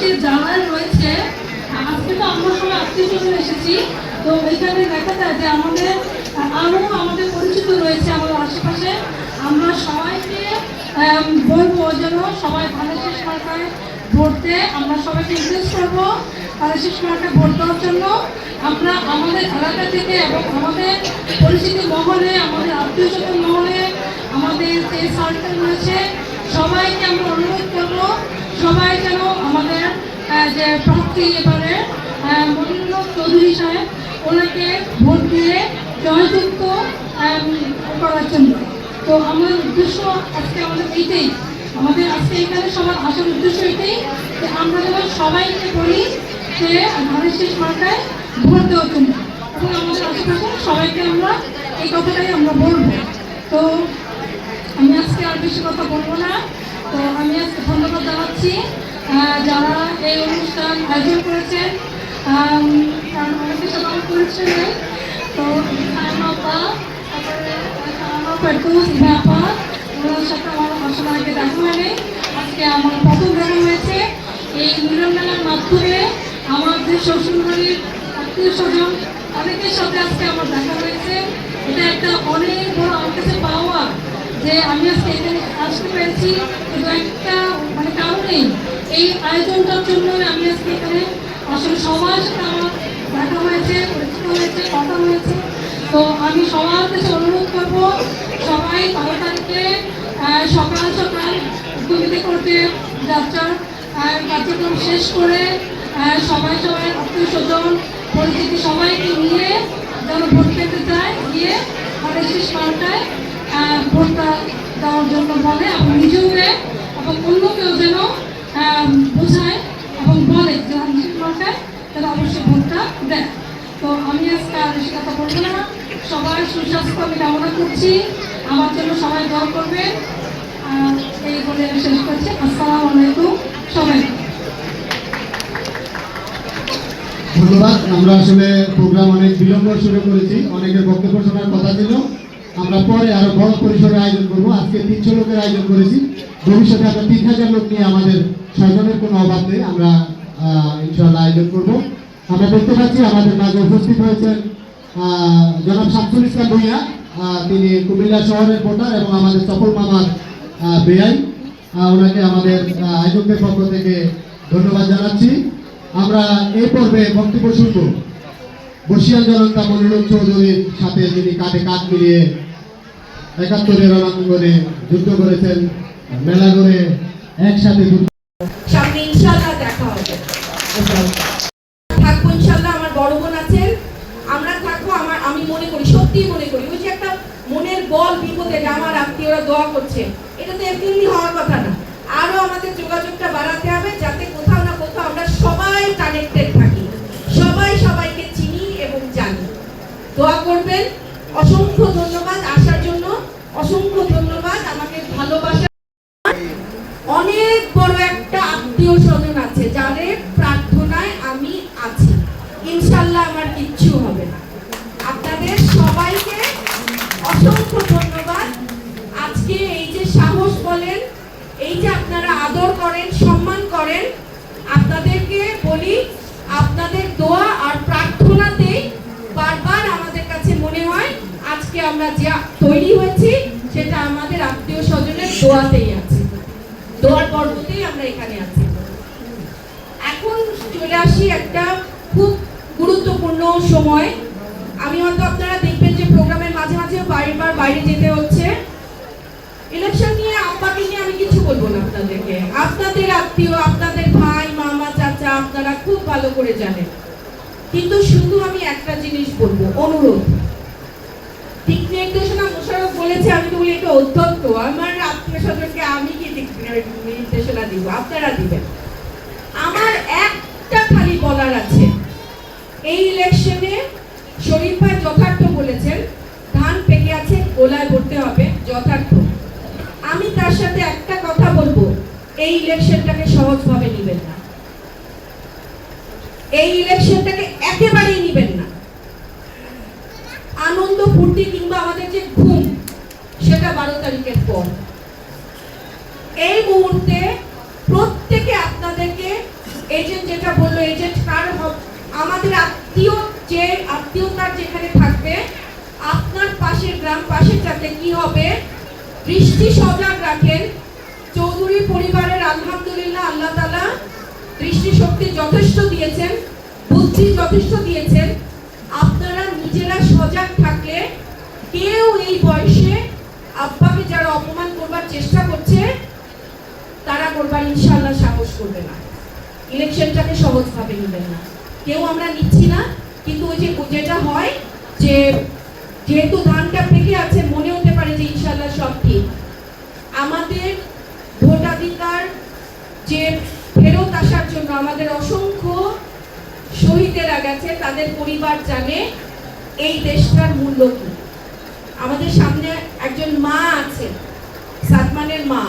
আশেপাশে যারা রয়েছে, আজকে তো আমরা সবাই আত্মীয় স্বজন এসেছি, তো এখানে দেখা যায় যে আমাদের, আরও আমাদের পরিচিত রয়েছে আমাদের আশেপাশে। আমরা সবাইকে বলব যেন সবাই ভালো শেষ মার্কায় ভোট আমরা সবাইকে ইনভেস্ট করব, ভালো শেষ মার্কায় ভোট দেওয়ার জন্য। আমরা আমাদের এলাকা থেকে এবং আমাদের পরিচিতি মহলে, আমাদের আত্মীয় স্বজন মহলে, আমাদের যে সার্কেল রয়েছে, সবাইকে আমরা অনুরোধ করব সবাই যেন আমাদের যে প্রার্থী এবারে আহ, মনিরুল চৌধুরী সাহেব ওনাকে ভোট দিয়ে জয়যুক্ত করার জন্য। তো আমাদের উদ্দেশ্য আজকে আমাদের এইটাই। আমাদের আজকে এখানে সবার আসার উদ্দেশ্য এটাই যে আমরা যেন সবাইকে বলি যে ধানের শেষ মার্কায় ভোট দেওয়ার জন্য। এবং আমাদের আশেপাশে সবাইকে আমরা এই কথাটাই আমরা বলব। তো আমি আজকে আর বেশি কথা বলব না। তো আমি আজকে ধন্যবাদ জানাচ্ছি যারা এই অনুষ্ঠান আয়োজন করেছেন। কারণ অনেকে সবাই করেছে তো আমার আগে দেখা হয়নি। আজকে আমার প্রথম দেখা হয়েছে। এই মিলন মাধ্যমে আমাদের শ্বশুরবাড়ির আত্মীয় স্বজন অনেকের সাথে আজকে আমার দেখা হয়েছে। এটা একটা অনেক বড়, আমার কাছে পাওয়া যে আমি আজকে এখানে আসতে পেরেছি কিন্তু একটা মানে কারণেই এই আয়োজনটার জন্য আমি আজকে এখানে আসলে সবার সাথে আমার দেখা হয়েছে, পরিচিত হয়েছে, কথা হয়েছে। তো আমি সবার কাছে অনুরোধ করব, সবাই বারো তারিখে সকাল সকাল কবিতা করতে যাত্রার কার্যক্রম শেষ করে সবাই সবাই আত্মীয় স্বজন, পরিচিতি সবাইকে নিয়ে যেন ভোট পেতে চায়, গিয়ে আমাদের শেষ পাল্টায় ভোটটা দেওয়ার জন্য বলে এবং নিজেও দেয় এবং অন্যকেও যেন বোঝায় এবং বলে যে শেষ তারা অবশ্যই ভোটটা দেয়। তো আমি আজকে আর বেশি কথা বলব না। সবাই সুস্বাস্থ্য আমি কামনা করছি। আমার জন্য সবাই দোয়া করবে এই বলে আমি শেষ করছি। আসসালামু আলাইকুম সবাই। ধন্যবাদ। আমরা আসলে প্রোগ্রাম অনেক বিলম্ব শুরু করেছি। অনেকের বক্তব্য শোনার কথা ছিল। আমরা পরে আরও বড় পরিসরে আয়োজন করব। আজকে তিনশো লোকের আয়োজন করেছি। ভবিষ্যতে আমরা তিন হাজার লোক নিয়ে আমাদের স্বজনের কোনো অভাব নেই। আমরা আহ, ইনশাআল্লাহ আয়োজন করব। আমরা দেখতে পাচ্ছি আমাদের মাঝে উপস্থিত হয়েছেন জনাব শামসুল ইসলাম ভূঁইয়া তিনি কুমিল্লা শহরের ভোটার এবং আমাদের সফল মামার বেআই। ওনাকে আমাদের আয়োজকের পক্ষ থেকে ধন্যবাদ জানাচ্ছি। আমরা এই পর্বে বক্তব্য শুনব। বর্ষিয়ান জনতা মনিরুল চৌধুরীর সাথে যিনি কাঁধে কাঁধ মিলিয়ে একাত্তরের রণাঙ্গনে যুদ্ধ করেছেন। মেলা করে একসাথে যুদ্ধ দেখা আমার বোন আমরা থাকব, আমার আমি মনে করি মনে করি একটা মনের বল আমার আত্মীয়রা দোয়া করছে, এটা তো এমনি হওয়ার কথা না। আরও আমাদের যোগাযোগটা বাড়াতে অসংখ্য ধন্যবাদ আসার জন্য। অসংখ্য ধন্যবাদ, আমাকে ভালোবাসা। অনেক বড় একটা আত্মীয় স্বজন আছে, যাদের প্রার্থনায় আমি আছি। ইনশাল্লাহ আমার কিচ্ছু হবে না। আপনাদের সবাইকে অসংখ্য ধন্যবাদ। আজকে এই যে সাহস বলেন, এই যে আপনারা আদর করেন, সম্মান করেন, আপনাদেরকে বলি, আপনাদের দোয়া আর প্রার্থনাতেই আমরা যা তৈরি হয়েছি, সেটা আমাদের আত্মীয় স্বজনের দোয়াতেই আছে। দোয়ার পর্বতেই আমরা এখানে আছি। এখন চলে আসি একটা খুব গুরুত্বপূর্ণ সময়। আমি হয়তো আপনারা দেখবেন যে প্রোগ্রামের মাঝে মাঝে বারবার বাইরে যেতে হচ্ছে। ইলেকশন নিয়ে আব্বাকে নিয়ে আমি কিছু বলব না আপনাদেরকে। আপনাদের আত্মীয়, আপনাদের ভাই, মামা, চাচা, আপনারা খুব ভালো করে জানেন। কিন্তু শুধু আমি একটা জিনিস বলব, অনুরোধ। নির্দেশনা মোশারফ বলেছে, আমি তো বলি আমার আত্মীয় স্বজনকে আমি কি নির্দেশনা দিব? আপনারা দিবেন। আমার একটা খালি বলার আছে। এই ইলেকশনে শরীফ ভাই যথার্থ বলেছেন, ধান পেকে আছে, গোলায় ভরতে হবে, যথার্থ। আমি তার সাথে একটা কথা বলব, এই ইলেকশনটাকে সহজভাবে নেবেন না। এই ইলেকশনটাকে একেবারেই নেবেন না। ফুর্তি কিংবা আমাদের যে ঘুম, সেটা বারো তারিখের পর। এই মুহূর্তে প্রত্যেকে আপনাদেরকে এজেন্ট যেটা বলল এজেন্ট কার আমাদের আত্মীয় যে আত্মীয়তার যেখানে থাকবে, আপনার পাশের গ্রাম পাশের যাতে কি হবে, দৃষ্টি সজাগ রাখেন। চৌধুরী পরিবারের আলহামদুলিল্লাহ আল্লাহ তালা দৃষ্টি শক্তি যথেষ্ট দিয়েছেন, বুদ্ধি যথেষ্ট দিয়েছেন। আপনারা নিজেরা সজাগ থাকলে কেউ এই বয়সে আব্বাকে যারা অপমান করবার চেষ্টা করছে, তারা করবার ইনশাল্লাহ সাহস করবে না। ইলেকশনটাকে সহজভাবে নেবেন না। কেউ আমরা নিচ্ছি না, কিন্তু ওই যে যেটা হয় যে যেহেতু ধানটা পেকে আছে, মনে হতে পারে যে ইনশাল্লাহ সব ঠিক। আমাদের ভোটাধিকার যে ফেরত আসার জন্য আমাদের অসংখ্য শহীদেরা গেছে, তাদের পরিবার জানে এই দেশটার মূল্য কি। আমাদের সামনে একজন মা আছে, সাদমানের মা।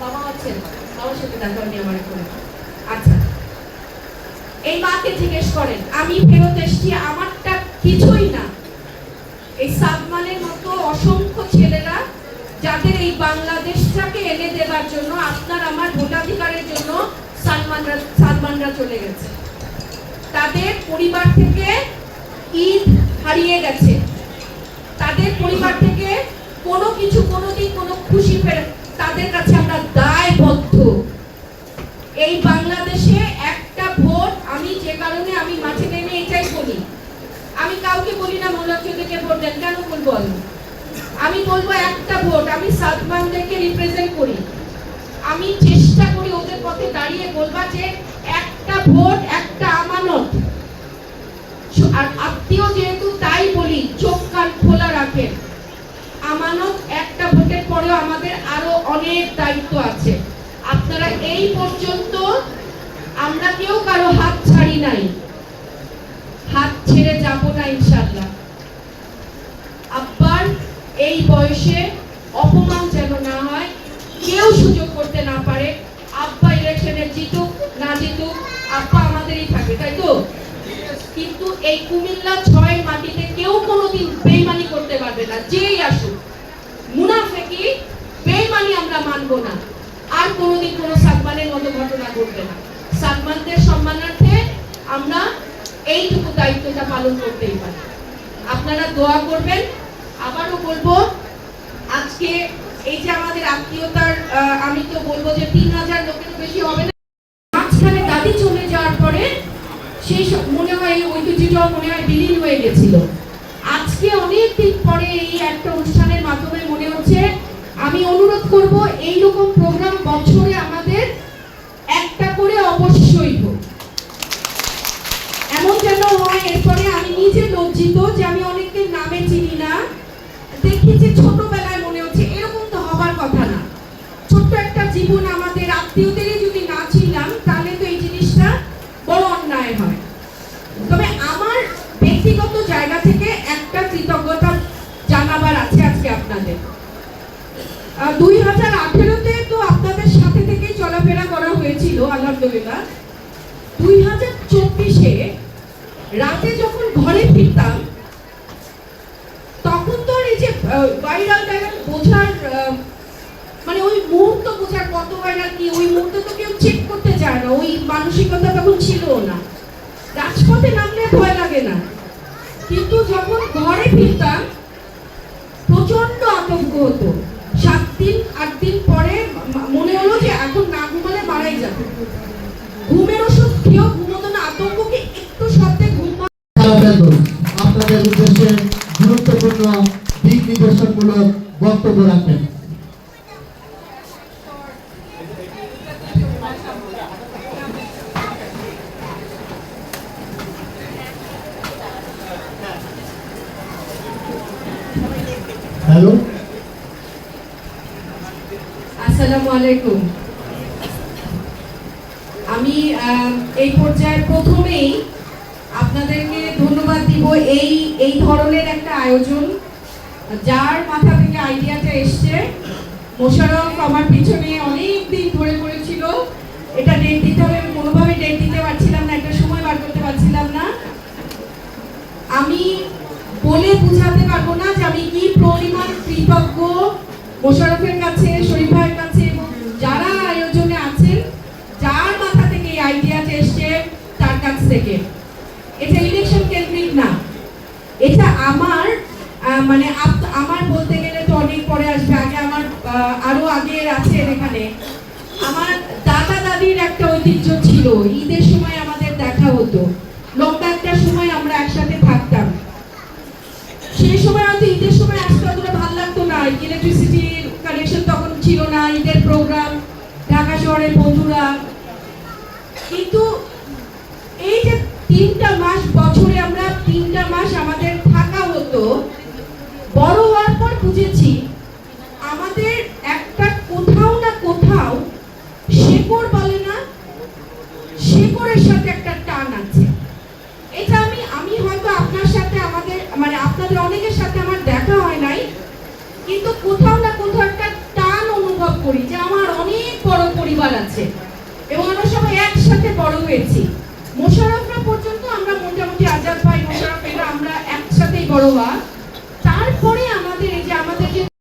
বাবা আছেন। বাবার সাথে দেখা হয়নি আমার এখন। আচ্ছা। এই মাকে জিজ্ঞেস করেন, আমি ফেরত এসছি, আমারটা কিছুই না। এই সাদমানের মতো অসংখ্য ছেলেরা যাদের এই বাংলাদেশটাকে এনে দেবার জন্য, আপনার আমার ভোটাধিকারের জন্য সালমানরা সালমানরা চলে গেছে। তাদের পরিবার থেকে ঈদ হারিয়ে গেছে। তাদের পরিবার থেকে কোনো কিছু কোনোদিন কোনো খুশি ফের তাদের কাছে আমরা দায়বদ্ধ। এই বাংলাদেশে একটা ভোট, আমি যে কারণে আমি মাঠে নেমে এটাই বলি। আমি কাউকে বলি না মোল্লা চৌধুরীকে ভোট দেন, কেন বলব আমি? আমি বলব একটা ভোট, আমি সাদমানদেরকে রিপ্রেজেন্ট করি। আমি চেষ্টা করি ওদের পথে দাঁড়িয়ে বলবা যে একটা ভোট একটা আমানত আর আত্মীয় যেহেতু তাই বলি চোখ কান খোলা রাখেন আমানত একটা ভোটের পরেও আমাদের আরও অনেক দায়িত্ব আছে। আপনারা এই পর্যন্ত আমরা কেউ কারও হাত ছাড়ি নাই। হাত ছেড়ে যাব না ইনশাল্লাহ আব্বার এই বয়সে অপমান যেন না হয়, কেউ সুযোগ করতে না পারে, আব্বা ইলেকশনে জিতুক, না জিতুক, আব্বা আমাদেরই থাকে তাই তো? কিন্তু এই কুমিল্লা ছয় মাটিতে কেউ কোনোদিন বেইমানি করতে পারবে না যেই আসুক মুনাফেকি বেইমানি আমরা মানবো না। আর কোনোদিন কোনো সালমানের মতো ঘটনা ঘটবে না। সালমানদের সম্মানার্থে আমরা এইটুকু দায়িত্বটা পালন করতেই পারি। আপনারা দোয়া করবেন। আবারও বলব, আজকে এই যে আমাদের আত্মীয়তার আমি তো বলব যে তিন হাজার লোকের বেশি হবে না। মাঝখানে দাদি চলে যাওয়ার পরে সেই মনে হয় এই ঐতিহ্যটাও মনে হয় বিলীন হয়ে গেছিল। আজকে অনেক দিন পরে এই একটা অনুষ্ঠানের মাধ্যমে মনে হচ্ছে আমি অনুরোধ করব এই রকম প্রোগ্রাম বছরে আমাদের একটা করে অবশ্যই হোক। এমন যেন হয়, এরপরে আমি নিজে লজ্জিত যে আমি অনেকের নামে চিনি না। দেখি যে ছোটবেলায় মনে হচ্ছে এরকম তো হবার কথা না। ছোট্ট একটা জীবন আমাদের আত্মীয়দেরই যদি না ছিলাম তাহলে তো এই জিনিসটা বড় অন্যায় হয়। তবে আমার ব্যক্তিগত জায়গা থেকে একটা কৃতজ্ঞতা জানাবার আছে আজকে আপনাদের। দুই হাজার আঠেরোতে তো আপনাদের সাথে থেকেই চলাফেরা করা হয়েছিল, আলহামদুলিল্লাহ। দুই হাজার চব্বিশে রাতে যখন ঘরে ফিরতাম, তখন তো এই যে ভাইরাল ভাইরাল বোঝার মানে ওই মুহূর্ত বোঝার কত ভাইরাল কি, ওই মুহূর্তে তো কেউ চেক করতে চায় না, ওই মানসিকতা তখন ছিল না। রাজপথে নামলে ভয় লাগে না। কিন্তু যখন ঘরে ফিরতাম প্রচণ্ড আতঙ্ক হতো। দিন আট দিন পরে মনে হলো যে এখন না ঘুমালে মারাই যাবে। ঘুমের ওষুধ খেয়েও ঘুমতো না, আতঙ্ককে একটু সাথে ঘুম আপনাদের উদ্দেশ্যে গুরুত্বপূর্ণ দিক নির্দেশনমূলক বক্তব্য রাখবেন হ্যালো আসসালামু আলাইকুম। আমি এই পর্যায়ে প্রথমেই আপনাদেরকে ধন্যবাদ দিব এই এই ধরনের একটা আয়োজন, যার মাথা থেকে আইডিয়াটা এসছে। মোশারফ আমার পিছনে অনেক দিন ধরে করেছিল এটা ডেট দিতে হবে, আমি কোনোভাবে ডেট দিতে পারছিলাম না, একটা সময় বার করতে পারছিলাম না। আমি বলে বোঝাতে পারব না যে আমি কি পরিমাণ কৃতজ্ঞ মোশারফের কাছে শরীফ ভাইয়ের কাছে শহরের বন্ধুরা। কিন্তু এই যে তিনটা মাস, বছরে আমরা তিনটা মাস আমাদের থাকা হতো, বড় হওয়ার পর বুঝেছি আমাদের একটা কোথাও না কোথাও শেকড় বলে না, শেকড়ের সাথে একটা টান আছে। এটা আমি আমি হয়তো আপনার সাথে আমাদের মানে আপনাদের অনেকের সাথে আমার দেখা হয় নাই, কিন্তু কোথাও না কোথাও একটা টান অনুভব করি যে আমার অনেক বড় পরিবার আছে এবং আমরা সবাই একসাথে বড় হয়েছি। মোশারফরা পর্যন্ত আমরা মোটামুটি আজাদ ভাই মোশারফ এরা আমরা একসাথেই বড় হওয়া